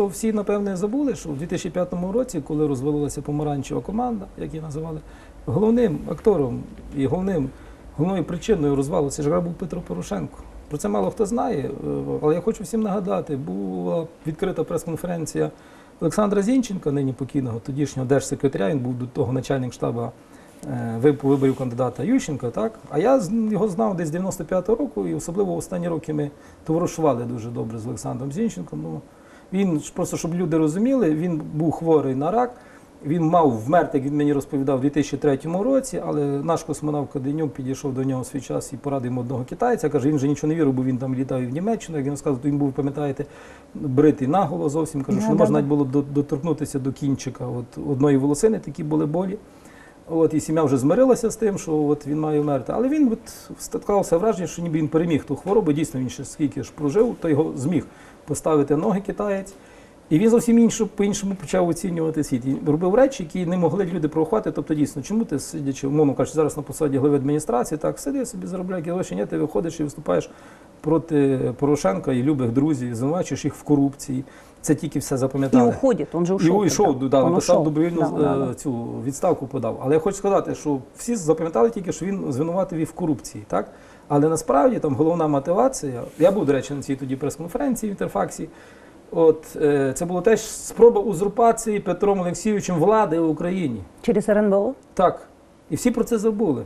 просто всі, напевне, забули, що в 2005 році, коли розвалилася помаранчева команда, як її називали, головним актором і головним, головною причиною розвалу це ж був Петро Порошенко. Про це мало хто знає, е, але я хочу всім нагадати, була відкрита прес-конференція Олександра Зінченка, нині покійного, тодішнього держсекретаря, він був до того начальник штабу е, виборів кандидата Ющенка, так? А я його знав десь з 95-го року, і особливо останні роки ми товаришували дуже добре з Олександром Зінченком. Ну, він просто, щоб люди розуміли, він був хворий на рак. Він мав вмерти, як він мені розповідав, у 2003 році, але наш космонавт Каденюк підійшов до нього в свій час і порадив йому одного китайця. Каже, він вже нічого не вірив, бо він там літав і в Німеччину. Як він сказав, то він був, пам'ятаєте, бритий наголо зовсім. Каже, що не можна навіть було доторкнутися до кінчика от, одної волосини, такі були болі. От, і сім'я вже змирилася з тим, що от він має вмерти. Але він от, склалося враження, що ніби він переміг ту хворобу. Дійсно, він ще скільки ж прожив, то його зміг поставити ноги китаєць. І він зовсім іншу, по-іншому почав оцінювати світ. І робив речі, які не могли люди прохвати. Тобто, дійсно, чому ти сидячи, умовно кажучи, зараз на посаді глави адміністрації, так сиди собі заробляй гроші, ні, ти виходиш і виступаєш проти Порошенка і любих друзів, звинувачуєш їх в корупції. Це тільки все запам'ятали. уходит, он же І уйшов, да, написав добровільну Да, да, е, цю відставку подав. Але я хочу сказати, що всі запам'ятали тільки, що він звинуватив їх в корупції, так? Але насправді там головна мотивація. Я був, до речі, на цій тоді прес-конференції в Інтерфаксі. От е, це було теж спроба узурпації Петром Олексійовичем влади в Україні. Через РНБО? Так. І всі про це забули.